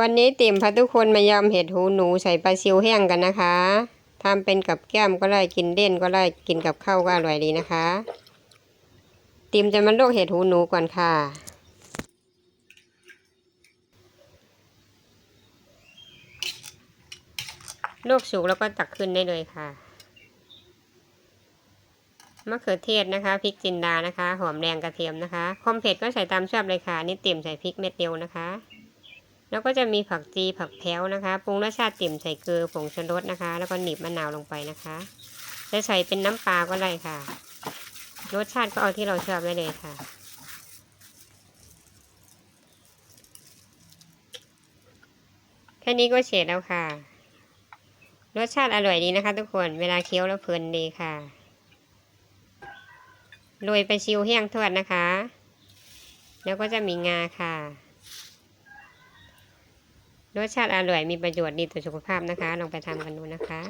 วันนี้ติ่มพาทุกคนมายำเห็ดหูหนูใส่ปลาซิวแห้งกันนะคะทำเป็นกับแก้มก็ได้กินเล่นก็ได้กินกับข้าวก็อร่อยดีนะคะ ติ่มจะมาลวกเห็ดหูหนูก่อนค่ะ ลวกสุกแล้วก็ตักขึ้นได้เลยค่ะมะเขือเทศนะคะพริกจินดานะคะ หอมแดงกระเทียมนะคะคอมเผ็ดก็ใส่ตามชอบเลยค่ะนี่ติ่มใส่พริกเม็ดเดียวนะคะ แล้วก็จะมีผักจีผักแพ้วนะคะปรุงรสชาติติ่มใส่เกลือผงชูรสนะคะ แล้วก็หนีบมะนาวลงไปนะคะจะใส่เป็นน้ำปลาก็ได้ค่ะ รสชาติก็เอาที่เราชอบได้เลยค่ะ แค่นี้ก็เฉดแล้วค่ะ รสชาติอร่อยดีนะคะทุกคนเวลาเคี้ยวแล้วเพลินดีค่ะโรยไปชิวแห้งทอดนะคะ แล้วก็จะมีงาค่ะ รสชาติอร่อยมีประโยชน์ดีต่อสุขภาพนะคะ ลองไปทำกันดูนะคะ